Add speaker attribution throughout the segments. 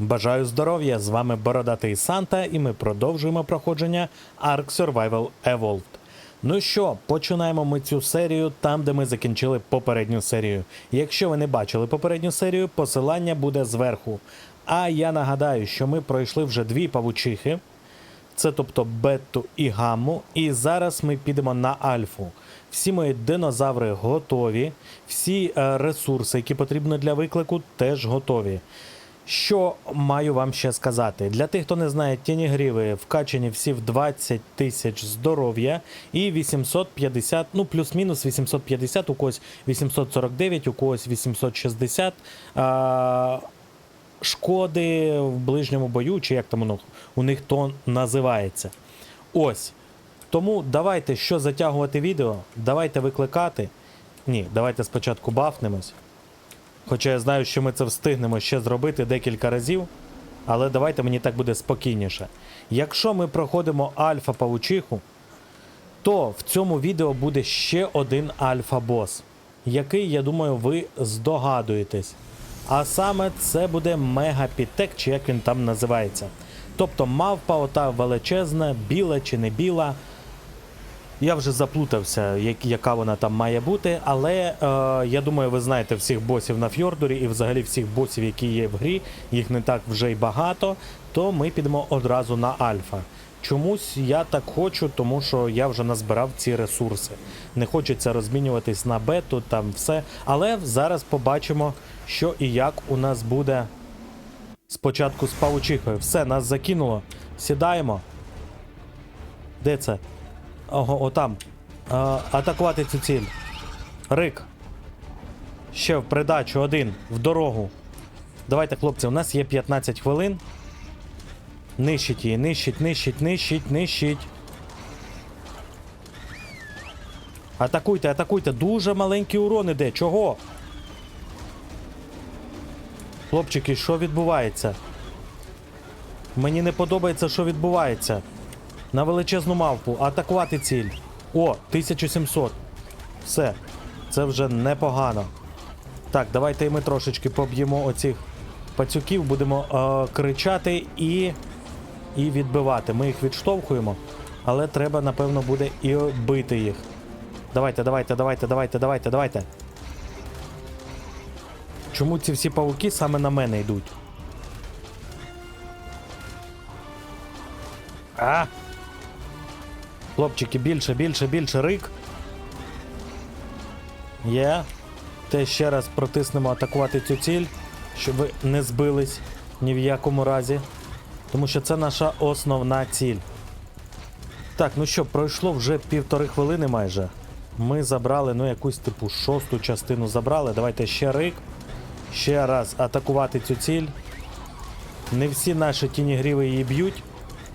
Speaker 1: Бажаю здоров'я! З вами Бородатий Санта, і ми продовжуємо проходження Ark Survival Evolved. Ну що, починаємо ми цю серію там, де ми закінчили попередню серію. Якщо ви не бачили попередню серію, посилання буде зверху. А я нагадаю, що ми пройшли вже дві павучихи. Це тобто бетту і гамму. І зараз ми підемо на альфу. Всі мої динозаври готові, всі е, ресурси, які потрібні для виклику, теж готові. Що маю вам ще сказати? Для тих, хто не знає, тіні гріви вкачені всі в 20 тисяч здоров'я і 850, ну плюс-мінус 850, у когось 849, у когось 860. А, шкоди в ближньому бою, чи як там воно у них то називається. Ось. Тому давайте що затягувати відео, давайте викликати. Ні, давайте спочатку бафнемось. Хоча я знаю, що ми це встигнемо ще зробити декілька разів. Але давайте мені так буде спокійніше. Якщо ми проходимо альфа павучиху, то в цьому відео буде ще один альфа-бос, який, я думаю, ви здогадуєтесь. А саме це буде мегапітек, чи як він там називається. Тобто мавпа ота величезна, біла чи не біла. Я вже заплутався, як, яка вона там має бути, але е, я думаю, ви знаєте всіх босів на Фьордорі і взагалі всіх босів, які є в грі, їх не так вже й багато, то ми підемо одразу на альфа. Чомусь я так хочу, тому що я вже назбирав ці ресурси. Не хочеться розмінюватись на бету, там все. Але зараз побачимо, що і як у нас буде спочатку з павучихою. Все, нас закинуло. Сідаємо. Де це? Ого, отам. А, атакувати цю ціль. Рик. Ще в придачу один. В дорогу. Давайте, хлопці, у нас є 15 хвилин. Нищить її, нищить, нищить, нищить, нищить. Атакуйте, атакуйте. Дуже маленький урон іде. Чого? Хлопчики, що відбувається? Мені не подобається, що відбувається. На величезну мавпу. Атакувати ціль. О, 1700. Все. Це вже непогано. Так, давайте і ми трошечки поб'ємо оцих пацюків, будемо е, кричати і. і відбивати. Ми їх відштовхуємо, але треба, напевно, буде і бити їх. Давайте, давайте, давайте, давайте, давайте, давайте. Чому ці всі павуки саме на мене йдуть? А! Хлопчики, більше, більше, більше рик. Є. Те ще раз протиснемо атакувати цю ціль, щоб ви не збились ні в якому разі. Тому що це наша основна ціль. Так, ну що, пройшло вже півтори хвилини майже. Ми забрали, ну, якусь типу шосту частину забрали. Давайте ще рик. Ще раз атакувати цю ціль. Не всі наші тінігріви її б'ють.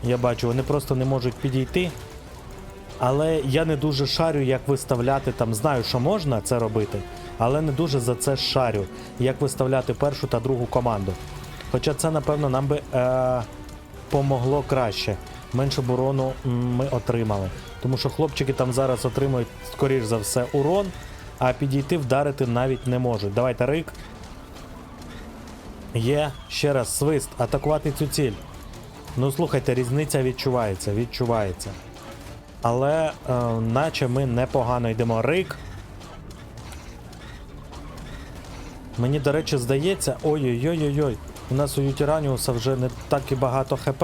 Speaker 1: Я бачу, вони просто не можуть підійти. Але я не дуже шарю, як виставляти там. Знаю, що можна це робити, але не дуже за це шарю, як виставляти першу та другу команду. Хоча це, напевно, нам би е- помогло краще. Менше бурону ми отримали. Тому що хлопчики там зараз отримують, скоріш за все, урон, а підійти вдарити навіть не можуть. Давайте рик. Є, ще раз свист, атакувати цю ціль. Ну слухайте, різниця відчувається, відчувається. Але е, наче ми непогано йдемо. Рик. Мені, до речі, здається. Ой-ой-ой-ой-ой. У нас у Ютіраніуса вже не так і багато ХП.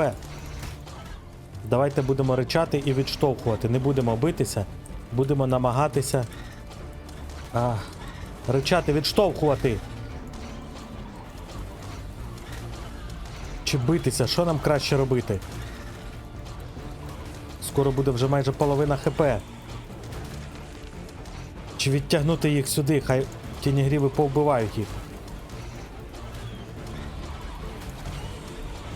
Speaker 1: Давайте будемо ричати і відштовхувати. Не будемо битися. Будемо намагатися. А, ричати, відштовхувати. Чи битися? Що нам краще робити? Скоро буде вже майже половина ХП. Чи відтягнути їх сюди, хай тінігріви повбивають їх.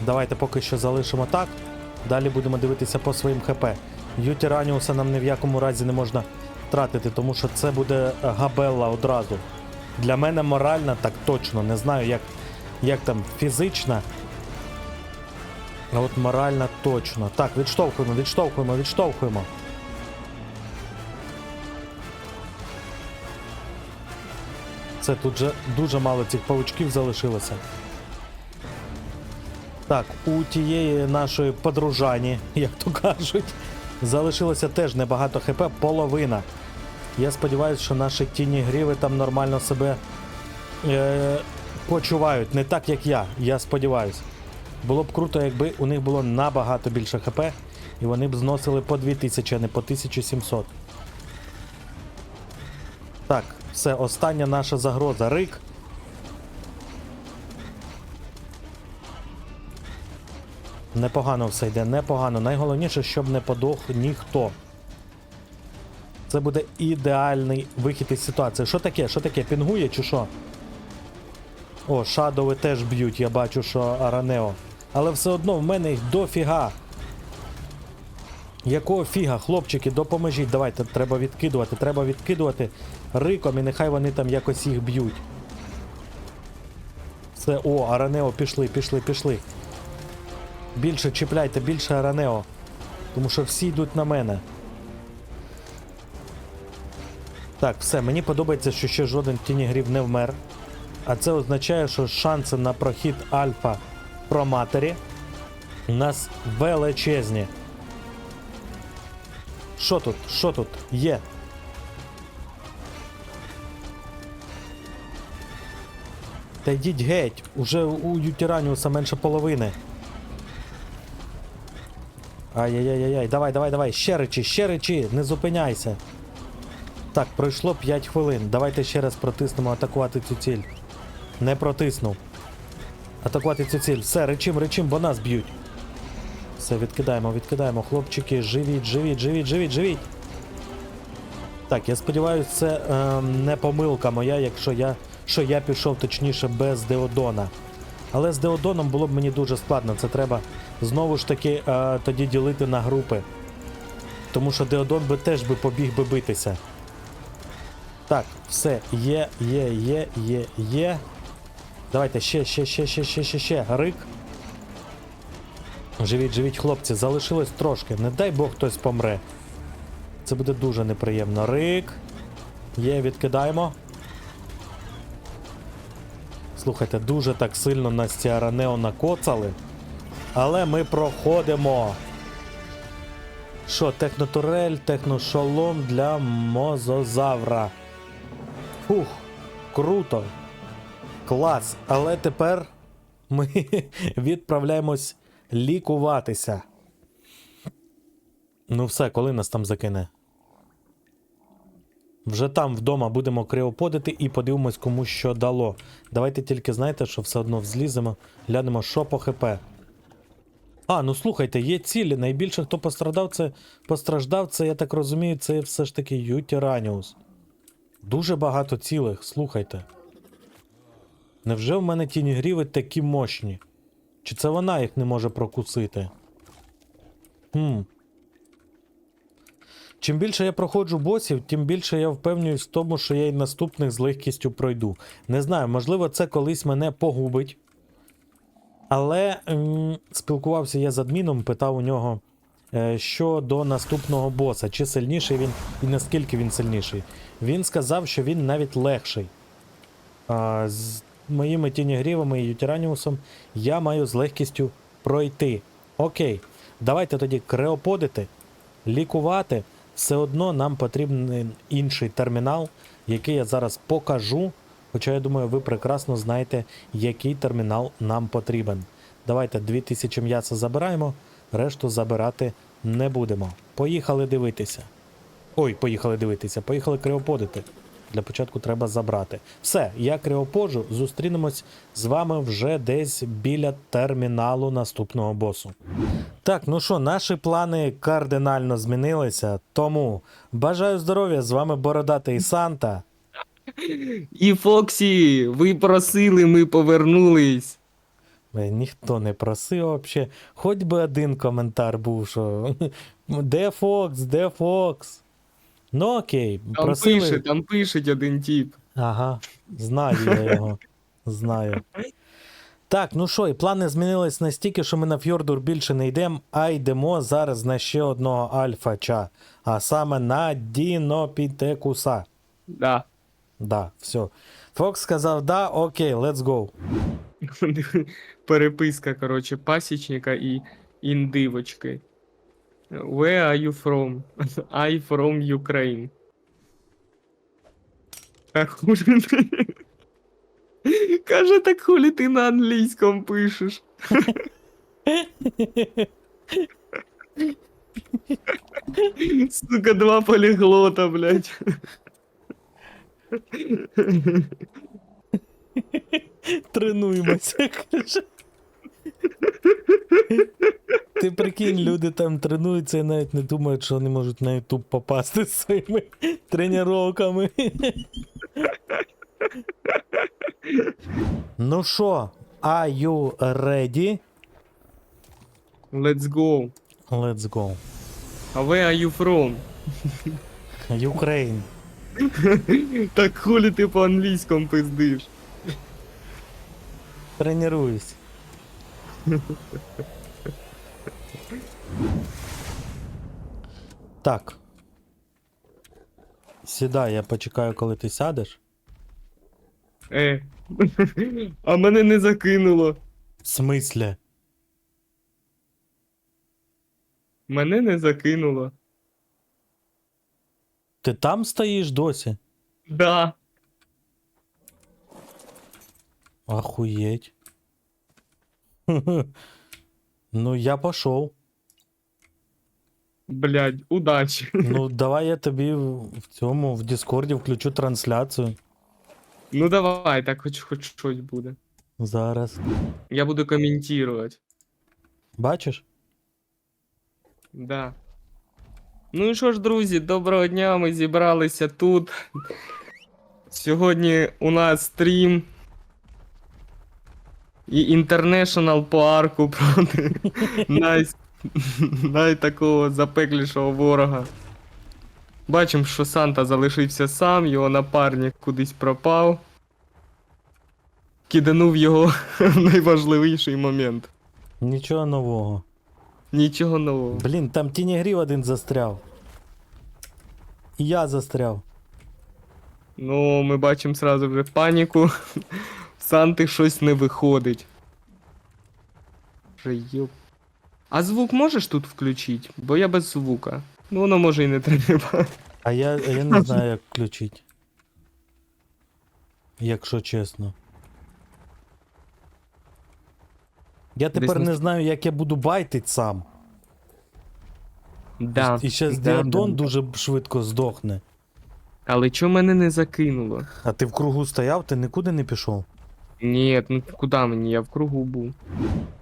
Speaker 1: Давайте поки що залишимо так. Далі будемо дивитися по своїм ХП. Юті Раніуса нам ні в якому разі не можна тратити, тому що це буде габелла одразу. Для мене моральна, так точно. Не знаю, як, як там фізична. А от морально точно. Так, відштовхуємо, відштовхуємо, відштовхуємо. Це тут же дуже мало цих павучків залишилося. Так, у тієї нашої подружані, як то кажуть, залишилося теж небагато хп, половина. Я сподіваюся, що наші тіні гріви там нормально себе е, почувають. Не так, як я. Я сподіваюся. Було б круто, якби у них було набагато більше хп, і вони б зносили по 2000, а не по 1700. Так, все, остання наша загроза. Рик. Непогано все йде, непогано. Найголовніше, щоб не подох ніхто. Це буде ідеальний вихід із ситуації. Що таке? Що таке? Пінгує чи що? О, шадови теж б'ють, я бачу, що Аранео. Але все одно в мене їх дофіга. Якого фіга, хлопчики, допоможіть. Давайте, треба відкидувати, треба відкидувати риком і нехай вони там якось їх б'ють. Все, о, Аранео, пішли, пішли, пішли. Більше чіпляйте, більше Аранео. Тому що всі йдуть на мене. Так, все, мені подобається, що ще жоден тінігрів не вмер. А це означає, що шанси на прохід Альфа про матері у нас величезні. Що тут? Що тут? Є. Та йдіть геть, уже у Ютіраніуса менше половини. Ай-яй-яй-яй, давай, давай, давай, ще речі, ще речі, не зупиняйся. Так, пройшло 5 хвилин. Давайте ще раз протиснемо атакувати цю ціль. Не протиснув. Атакувати цю ціль. Все, речим, речим, бо нас б'ють. Все, відкидаємо, відкидаємо. Хлопчики, живіть, живіть, живіть, живіть, живіть. Так, я сподіваюся, це е, не помилка моя, якщо я. Що я пішов точніше без Деодона. Але з Деодоном було б мені дуже складно. Це треба знову ж таки е, тоді ділити на групи. Тому що Деодон би теж би побіг би битися. Так, все, є, є, є, є, є. Давайте ще, ще, ще, ще, ще, ще, ще. Рик. Живіть, живіть, хлопці, залишилось трошки. Не дай Бог хтось помре. Це буде дуже неприємно. Рик. Є, відкидаємо. Слухайте, дуже так сильно нас ці Аранео накоцали. Але ми проходимо. Що, технотурель, техношолом для мозозавра. Фух, круто. Клас. Але тепер ми відправляємось лікуватися. Ну все, коли нас там закине? Вже там вдома будемо криоподити і подивимось, кому що дало. Давайте тільки знаєте, що все одно взліземо, глянемо, що по ХП. А, ну слухайте, є цілі. Найбільше хто пострадав, це постраждав, це, я так розумію, це все ж таки Ютіраніус. Дуже багато цілих, слухайте. Невже в мене тіні гріви такі мощні? Чи це вона їх не може прокусити? Хм. Чим більше я проходжу босів, тим більше я впевнююсь в тому, що я й наступних з легкістю пройду. Не знаю, можливо, це колись мене погубить. Але м, спілкувався я з адміном, питав у нього е, щодо наступного боса, чи сильніший він і наскільки він сильніший. Він сказав, що він навіть легший. А, моїми тінігрівами і Ютіраніусом я маю з легкістю пройти. Окей, давайте тоді креоподити, лікувати. Все одно нам потрібен інший термінал, який я зараз покажу. Хоча я думаю, ви прекрасно знаєте, який термінал нам потрібен. Давайте 2000 м'яса забираємо, решту забирати не будемо. Поїхали дивитися. Ой, поїхали дивитися, поїхали криоподити. Для початку треба забрати. Все, я криоподжу, зустрінемось з вами вже десь біля терміналу наступного босу. Так, ну що, наші плани кардинально змінилися, тому бажаю здоров'я, з вами Бородатий Санта.
Speaker 2: І Фоксі, ви просили, ми повернулись.
Speaker 1: Е, Ніхто не просив вообще. Хоч би один коментар був, що де Фокс, де Фокс? Ну окей,
Speaker 2: Там
Speaker 1: просили.
Speaker 2: пише, там пишеть один тип.
Speaker 1: Ага, знаю я його. Знаю. Так, ну що, і плани змінились настільки, що ми на Фьордур більше не йдемо, а йдемо зараз на ще одного альфача, а саме на Дінопітекуса.
Speaker 2: Да.
Speaker 1: Да, все. Фокс сказав да, окей, let's go.
Speaker 2: переписка, коротше, пасічника і індивочки. Where are you from? I from Ukraine. А ти? Каже, так хулі ти на англійському пишеш. Сука, два поліглота, блядь.
Speaker 1: Тренуємося, каже. Ти прикинь, люди там тренуються і навіть не думають, що вони можуть на YouTube попасти з своїми тренуваннями. ну що, are you ready?
Speaker 2: Let's go.
Speaker 1: Let's go.
Speaker 2: А where are you from?
Speaker 1: Ukraine.
Speaker 2: Так хулі ти по-англійському пиздиш.
Speaker 1: Тренуюсь. Так. Сідай, я почекаю, коли ти сядеш.
Speaker 2: Е. А мене не закинуло.
Speaker 1: В смислі?
Speaker 2: Мене не закинуло.
Speaker 1: Ти там стоїш досі?
Speaker 2: Да.
Speaker 1: Охуеть. Ну, я пошел.
Speaker 2: Блядь, удачі.
Speaker 1: Ну, давай я тобі в в цьому в Діскорді включу трансляцію.
Speaker 2: Ну давай, так хоч хоч щось буде.
Speaker 1: Зараз.
Speaker 2: Я буду коментувати.
Speaker 1: Бачиш?
Speaker 2: Да. Ну і що ж, друзі, доброго дня, ми зібралися тут. Сьогодні у нас стрім. І інтернешнл по арку проти най... най такого запеклішого ворога. Бачимо, що Санта залишився сам, його напарник кудись пропав. Киданув його в найважливіший момент.
Speaker 1: Нічого нового.
Speaker 2: Нічого нового.
Speaker 1: Блін, там тінігрів один застряв. І я застряв.
Speaker 2: Ну, ми бачимо сразу вже паніку. Санти щось не виходить. Йоп. А звук можеш тут включити? Бо я без звука. Ну воно може і не треба.
Speaker 1: А я, а я не знаю, як включити. Якщо чесно. Я тепер
Speaker 2: на-
Speaker 1: не знаю, як я буду байтить сам.
Speaker 2: Да.
Speaker 1: І ще
Speaker 2: да,
Speaker 1: Діадон
Speaker 2: да.
Speaker 1: дуже швидко здохне.
Speaker 2: Але чого мене не закинуло?
Speaker 1: А ти в кругу стояв, ти нікуди не пішов?
Speaker 2: Ні, ну куди мені? Я в кругу був.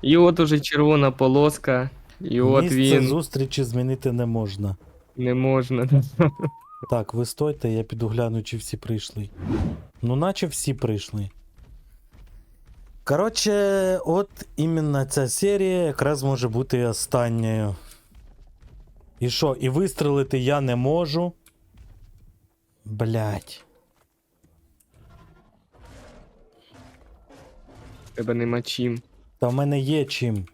Speaker 2: І от уже червона полоска. І от
Speaker 1: Місце
Speaker 2: він
Speaker 1: зустрічі змінити не можна.
Speaker 2: не можна.
Speaker 1: Так, ви стойте, я піду гляну, чи всі прийшли. Ну, наче всі прийшли. Коротше, от іменно ця серія якраз може бути останньою. І що, і вистрелити я не можу. Блять.
Speaker 2: Тебе нема чим.
Speaker 1: Та в мене є чим.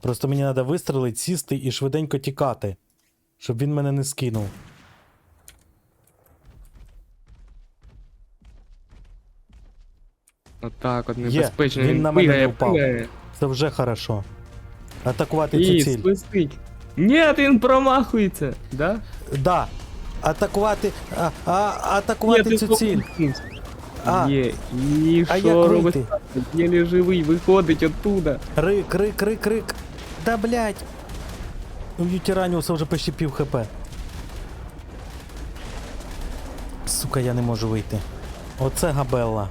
Speaker 1: Просто мені треба вистрелити, сісти і швиденько тікати. Щоб він мене не скинув.
Speaker 2: Отак от
Speaker 1: Є,
Speaker 2: небезпечно.
Speaker 1: він на мене
Speaker 2: бігає,
Speaker 1: не впав.
Speaker 2: бігає.
Speaker 1: Це вже хорошо. Атакувати
Speaker 2: І
Speaker 1: цю ціль.
Speaker 2: свистить. Ні, він промахується, да?
Speaker 1: Да. Атакувати. А, а, атакувати
Speaker 2: Ні,
Speaker 1: цю ціль.
Speaker 2: промахнувся.
Speaker 1: А.
Speaker 2: Є. І
Speaker 1: А
Speaker 2: що
Speaker 1: як
Speaker 2: робить?
Speaker 1: вийти?
Speaker 2: Єлі живий, виходить оттуда.
Speaker 1: Рик, рик, рик, рик. Да блять. У Ютіраніуса вже почти пів хп. Сука, я не можу вийти. Оце габелла.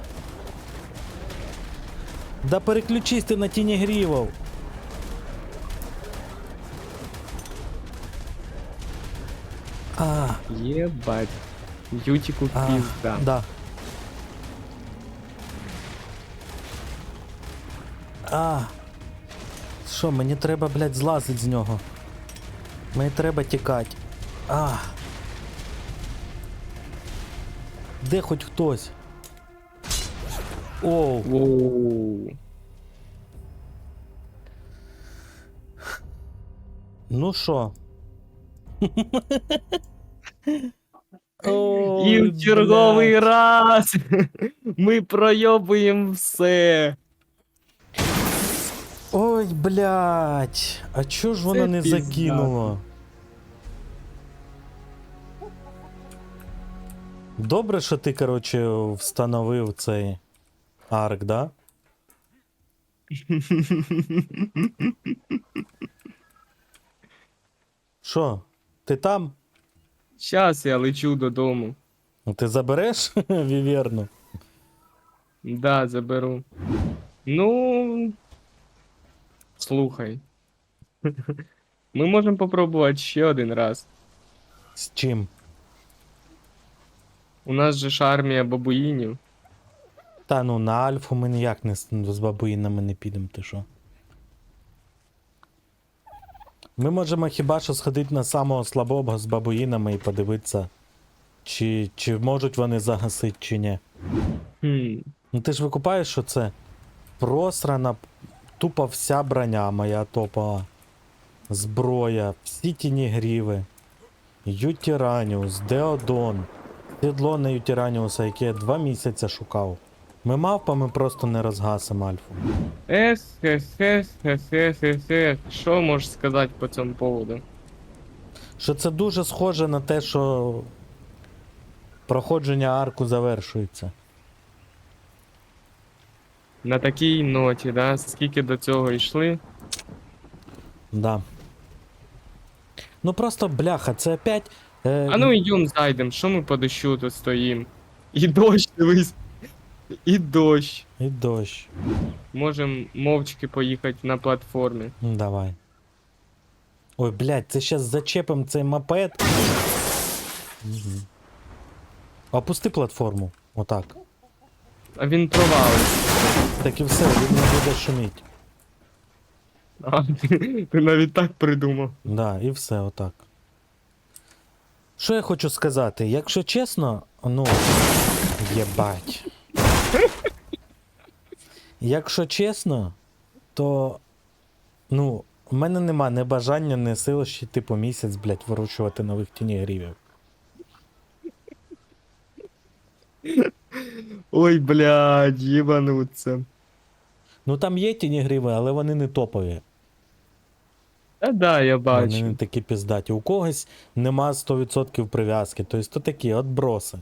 Speaker 1: Да переключись ти на тіні грівов. А,
Speaker 2: Єбать. Ютіку
Speaker 1: а,
Speaker 2: пізда.
Speaker 1: да. А. Що, мені треба, блядь, злазить з нього. Мені треба тікати. А. Де хоч хтось? Оу.
Speaker 2: Воу.
Speaker 1: Ну що?
Speaker 2: І в черговий раз ми пройобуємо все.
Speaker 1: Ой, блядь. А чого ж воно
Speaker 2: Це
Speaker 1: не
Speaker 2: пізда.
Speaker 1: закинуло? Добре, що ти, коротше, встановив цей арк, да? Що? Ти там?
Speaker 2: Щас я лечу додому.
Speaker 1: Ну, Ти забереш віверну?
Speaker 2: Да, заберу. Ну. Слухай. Ми можемо попробувати ще один раз.
Speaker 1: З чим?
Speaker 2: У нас же ж армія бабуїнів.
Speaker 1: Та ну на Альфу ми ніяк не з, з бабуїнами не підемо, ти що? Ми можемо хіба що сходити на самого слабого з бабуїнами і подивитися, чи, чи можуть вони загасити, чи ні.
Speaker 2: Хм.
Speaker 1: Ну ти ж викупаєш, що це просрана тупо вся броня моя топова. Зброя, всі тіні гріви, Ютіраніус, Деодон, сідло на Ютіраніуса, яке я два місяці шукав. Ми мавпами просто не розгасимо альфу.
Speaker 2: Ех, ех, ех, ех, ех, ех, ех. Що можеш сказати по цьому поводу?
Speaker 1: Що це дуже схоже на те, що проходження арку завершується.
Speaker 2: На такій ноті, да? Скільки до цього йшли?
Speaker 1: Да. Ну просто бляха, це опять. Е,
Speaker 2: А ну йдем зайдем, що ми по дощу тут стоїм? І дощ, дивись. І дощ.
Speaker 1: І дощ.
Speaker 2: Можем мовчки поїхати на платформі.
Speaker 1: Ну, Давай. Ой, блядь, це щас зачепим цей мопед. Опусти платформу. Отак.
Speaker 2: А він провалився.
Speaker 1: Так і все, він не буде шуміть.
Speaker 2: А, ти, ти навіть так придумав.
Speaker 1: Да, і все, отак. Що я хочу сказати? Якщо чесно, ну. Єбать. Якщо чесно, то. Ну, у мене нема ні бажання, ні сил ще типу місяць, блядь, вирощувати нових тінігрівів.
Speaker 2: Ой, блядь, їбануться.
Speaker 1: Ну там є тінігріви, але вони не топові.
Speaker 2: Та да, я бачу.
Speaker 1: Вони не такі піздаті. У когось нема 100% прив'язки. Тобто то такі отброси.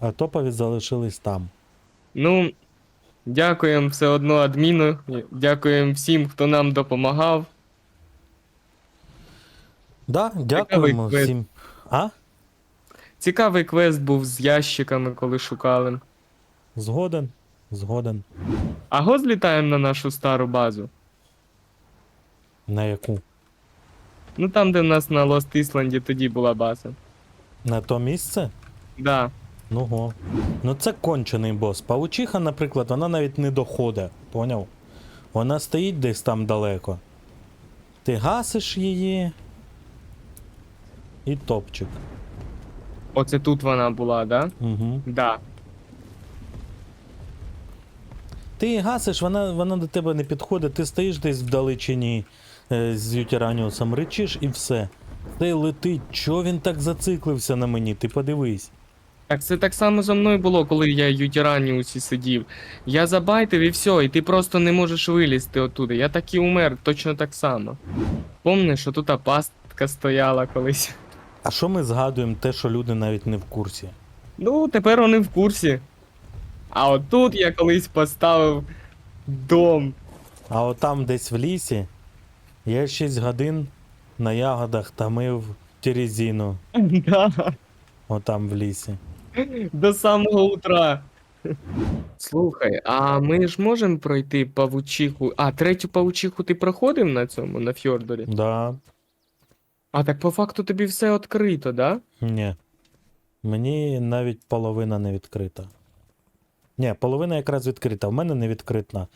Speaker 1: А топові залишились там.
Speaker 2: Ну, дякуємо все одно адміну. Дякуємо всім, хто нам допомагав.
Speaker 1: Да, дякуємо
Speaker 2: квест.
Speaker 1: всім. А?
Speaker 2: Цікавий квест був з ящиками, коли шукали.
Speaker 1: Згоден. Згоден.
Speaker 2: А го злітаємо на нашу стару базу.
Speaker 1: На яку?
Speaker 2: Ну там, де в нас на Лост Ісланді тоді була база.
Speaker 1: На то місце?
Speaker 2: Да.
Speaker 1: Ну го. Ну це кончений бос. Паучиха, наприклад, вона навіть не доходить. Поняв? Вона стоїть десь там далеко. Ти гасиш її. І топчик.
Speaker 2: Оце тут вона була, да?
Speaker 1: Угу.
Speaker 2: Да.
Speaker 1: Ти її гасиш, вона, вона до тебе не підходить, ти стоїш десь вдалечині е, з Ютіраніусом, речиш і все. Ти летить, чого він так зациклився на мені? Ти подивись.
Speaker 2: Так це так само зо мною було, коли я в Ютіраніусі сидів. Я забайтив і все, і ти просто не можеш вилізти оттуда. Я так і умер, точно так само. Помниш, що тут пастка стояла колись.
Speaker 1: А що ми згадуємо те, що люди навіть не в курсі?
Speaker 2: Ну, тепер вони в курсі. А отут я колись поставив дом.
Speaker 1: А от там десь в лісі я 6 годин на ягодах тамив терезину.
Speaker 2: Да.
Speaker 1: Отам в лісі.
Speaker 2: До самого утра. Слухай, а ми ж можемо пройти павучиху. А, третю павучиху ти проходив на цьому, на Фьордорі?
Speaker 1: Да.
Speaker 2: А так по факту тобі все відкрито, да?
Speaker 1: Ні. Мені навіть половина не відкрита. Ні, половина якраз відкрита. В мене не відкрита.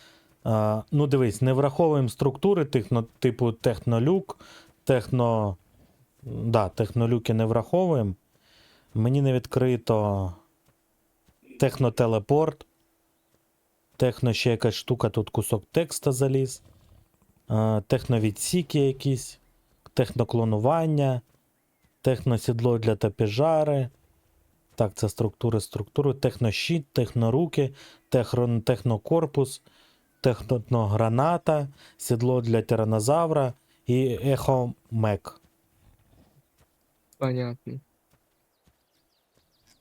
Speaker 1: А, ну, дивись, не враховуємо структури техно, типу технолюк, техно. Да, технолюки не враховуємо. Мені не відкрито технотелепорт. Техно ще якась штука, тут кусок текста заліз. А, техновідсіки якісь, техноклонування. Техносідло для тапіжари. Так, це структури структури. Технощит, техноруки, техро- технокорпус, технограната, сідло для тиранозавра і ехомек.
Speaker 2: Понятно.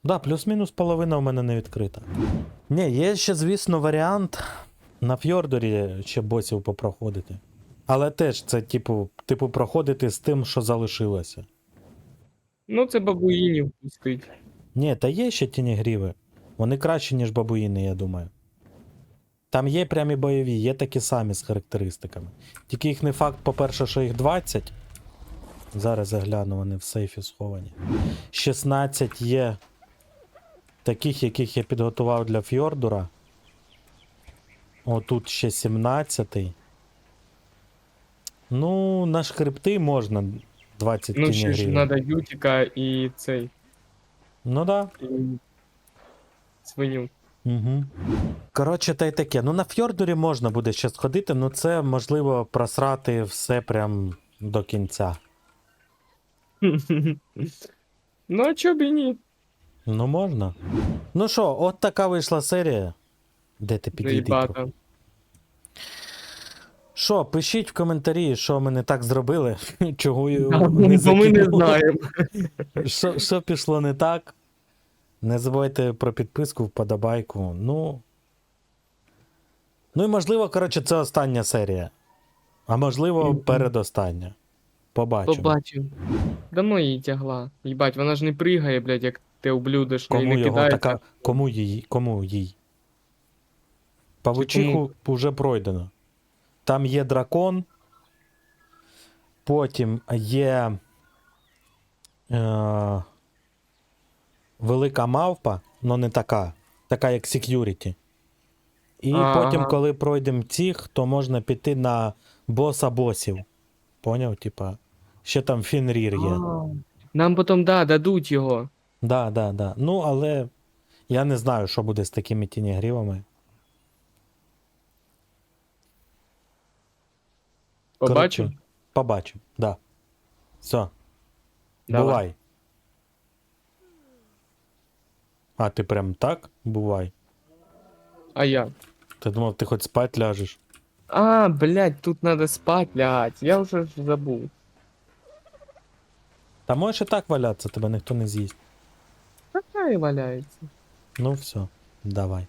Speaker 1: Да, плюс-мінус половина у мене не відкрита. Ні, є ще, звісно, варіант на фьордорі ще босів попроходити. Але теж це, типу, типу, проходити з тим, що залишилося.
Speaker 2: Ну, це бабуїнів пустить.
Speaker 1: Ні, та є ще тінігріви. Вони кращі, ніж бабуїни, я думаю. Там є прямі бойові, є такі самі з характеристиками. Тільки їх не факт, по-перше, що їх 20. Зараз я гляну, вони в сейфі сховані. 16 є таких, яких я підготував для Фьордура. Отут ще 17. Ну, на шкрипти можна 20
Speaker 2: Ну, ще ж треба Ютіка і цей.
Speaker 1: Ну да.
Speaker 2: І... Свиню.
Speaker 1: Угу. Коротше, та й таке. Ну на фьордорі можна буде ще сходити, ну це можливо просрати все прям до кінця.
Speaker 2: ну, а чо б і ні?
Speaker 1: Ну можна. Ну що, от така вийшла серія. Де ти підійди? Що, пишіть в коментарі, що ми не так зробили, чого не
Speaker 2: Бо ми не знаємо.
Speaker 1: Що, що пішло не так? Не забувайте про підписку, вподобайку. Ну. Ну і можливо, коротше, це остання серія. А можливо, передостання. Побачимо.
Speaker 2: Побачив. Давно її тягла. Їбать, вона ж не пригає, блядь, як ублюдочне, і
Speaker 1: Кому
Speaker 2: не
Speaker 1: його
Speaker 2: кидається.
Speaker 1: така. Кому їй? Кому їй? Павучиху вже пройдено. Там є дракон. Потім є. Е, велика мавпа, але не така. Така як security. І
Speaker 2: Ага.
Speaker 1: потім, коли пройдемо цих, то можна піти на боса босів. Поняв? Типа. Ще там Фінрір є.
Speaker 2: Нам потім, да, дадуть його.
Speaker 1: Да, да, да. Ну, але я не знаю, що буде з такими тінігрівами.
Speaker 2: Побачив?
Speaker 1: Коротше, Побачив, да. Все,
Speaker 2: Давай.
Speaker 1: бувай. А, ти прям так? Бувай.
Speaker 2: А я.
Speaker 1: Ти думав, ти хоч спать ляжеш.
Speaker 2: А, блядь, тут надо спать лягать. Я вже ж забув.
Speaker 1: Та можеш і так валятися, тебе ніхто не з'їсть.
Speaker 2: Така і валяється.
Speaker 1: Ну все, давай.